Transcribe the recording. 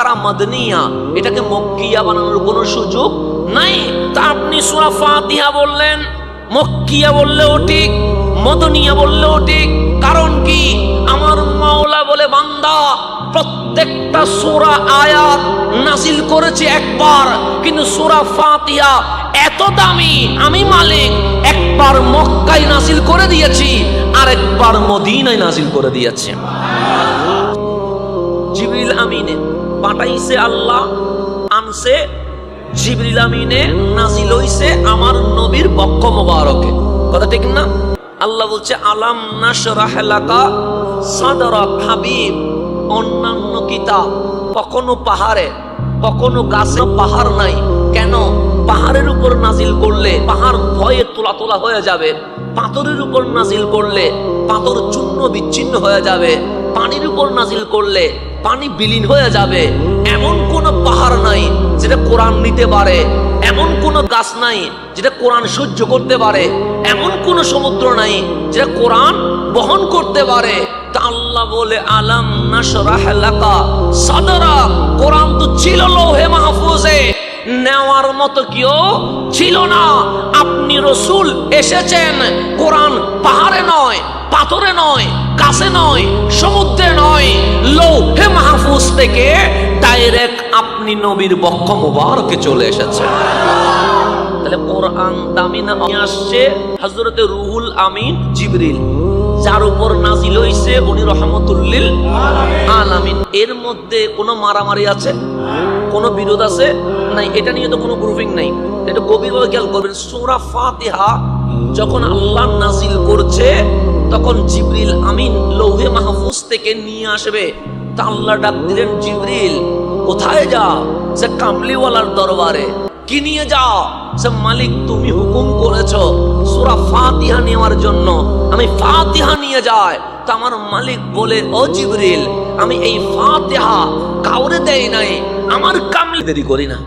বাকারা মাদনিয়া, এটাকে মক্কিয়া বানানোর কোনো সুযোগ নাই। তা আপনি সুরা ফাতিহা বললেন, মক্কিয়া বললেও ঠিক, মদনিয়া বললেও ঠিক, কারণ কি? আমার মাওলা বলে, বান্দা, প্রত্যেকটা সূরা আয়াত নাজিল করেছে একবার, কিন্তু সূরা ফাতিহা এত দামি, আমি মালিক, একবার মক্কায় নাজিল করে দিয়েছি আর একবার মদিনায় নাজিল করে দিয়েছি। জিবরিল আমিনে পাঠাইছে আল্লাহ, আনছে, জিবরিল আমিনে নাজিল আমার নবীর বক্ষ মোবারকে। কথা ঠিক না? আল্লাহ বলছে, আলাম নাশরাহ লাকা সাদরাক হাবিব। অন্যান্য কিতাব কখনো পাহাড়ে, কখনো গাছে, পাহাড় নাই। কেন? পাহাড়ের উপর নাজিল করলে পাহাড় ভয়ে তোলা তোলা হয়ে যাবে। পাথরের উপর নাজিল করলে পাথর চূর্ণ বিচ্ছিন্ন হয়ে যাবে। পানির উপর নাজিল করলে পানি বিলীন হয়ে যাবে। এমন কোন পাহাড় নাই যেটা কোরআন নিতে পারে। এমন কোন গাছ নাই যেটা কোরআন সহ্য করতে পারে। এমন কোন সমুদ্র নাই যেটা কোরআন বহন করতে পারে। তা আল্লাহ বলে, আলাম সাদরা? কোরআন তো ছিল লৌহে মাহফুজে। নেওয়ার মতো কেউ ছিল না। আপনি রসুল এসেছেন। কোরআন পাহাড়ে নয়, পাথরে নয় কাছে নয়, সমুদ্রে নয়, লৌহে মাহফুজ থেকে ডাইরেক্ট আপনি নবীর বক্ষ মুবারকে চলে এসেছেন। তাহলে কোরআন দামি না আসছে হজরতে রুহুল আমিন জিবরিল, যার উপর নাজিল হইছে উনি রহমতুল্লিল আলামিন। এর মধ্যে কোনো মারামারি আছে? কোনো বিরোধ আছে? নাই, এটা নিয়ে তো কোনো গ্রুপিং নাই। এটা গভীরভাবে খেয়াল করবেন, সূরা ফাতিহা যখন আল্লাহ নাজিল করছে, তখন জিবরিল আমিন লৌহে মাহফুজ থেকে নিয়ে আসবে। তা আল্লাহ ডাক দিলেন জিবরিল, কোথায় যা সে কামলিওয়ালার দরবারে। কি নিয়ে যাও? সে মালিক, তুমি হুকুম করেছ, সুরা ফাতিহা নেওয়ার জন্য। আমি ফাতিহা নিয়ে যাই। তা আমার মালিক বলে, ও জিবরিল, আমি এই ফাতিহা কাউরে দেই নাই, আমার কামলি দেরি করি না।